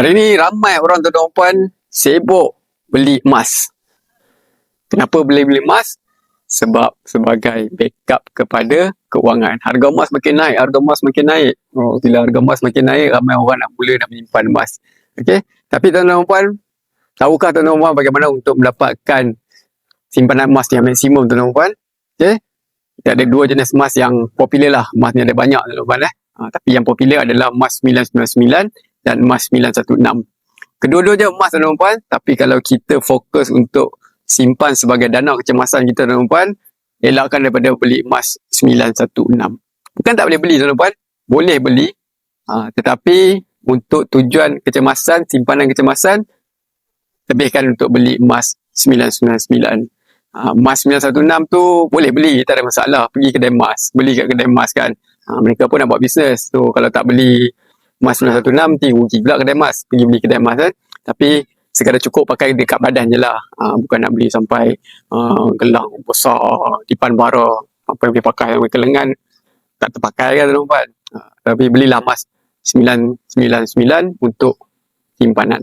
Hari ni ramai orang tuan-tuan puan sibuk beli emas. Kenapa boleh beli emas? Sebab sebagai backup kepada keuangan. Harga emas makin naik, harga emas makin naik. Oh, bila harga emas makin naik, ramai orang nak mula nak menyimpan emas. Okey. Tapi tuan-tuan puan, tahukah tuan-tuan puan bagaimana untuk mendapatkan simpanan emas yang maksimum tuan-tuan puan? Okey. Kita ada dua jenis emas yang popular lah. Emas ni ada banyak tuan-tuan eh. Ha, tapi yang popular adalah emas 999 dan emas 916. Kedua-duanya emas dan puan, tapi kalau kita fokus untuk simpan sebagai dana kecemasan kita dan puan, elakkan daripada beli emas 916. Bukan tak boleh beli tuan-tuan dan puan, boleh beli. Ha, tetapi untuk tujuan kecemasan, simpanan kecemasan, lebihkan untuk beli emas 999. Ha, emas 916 tu boleh beli, tak ada masalah. Pergi kedai emas, beli kat kedai emas kan. Ha, mereka pun nak buat bisnes. So kalau tak beli emas 916, nanti rugi pula kedai emas. Pergi beli kedai emas kan. Tapi sekadar cukup pakai dekat badan je lah. Ha, bukan nak beli sampai uh, gelang besar, dipan bara. Apa yang boleh pakai ke lengan, tak terpakai kan tuan-tuan. Ha, tapi belilah emas 999 untuk simpanan.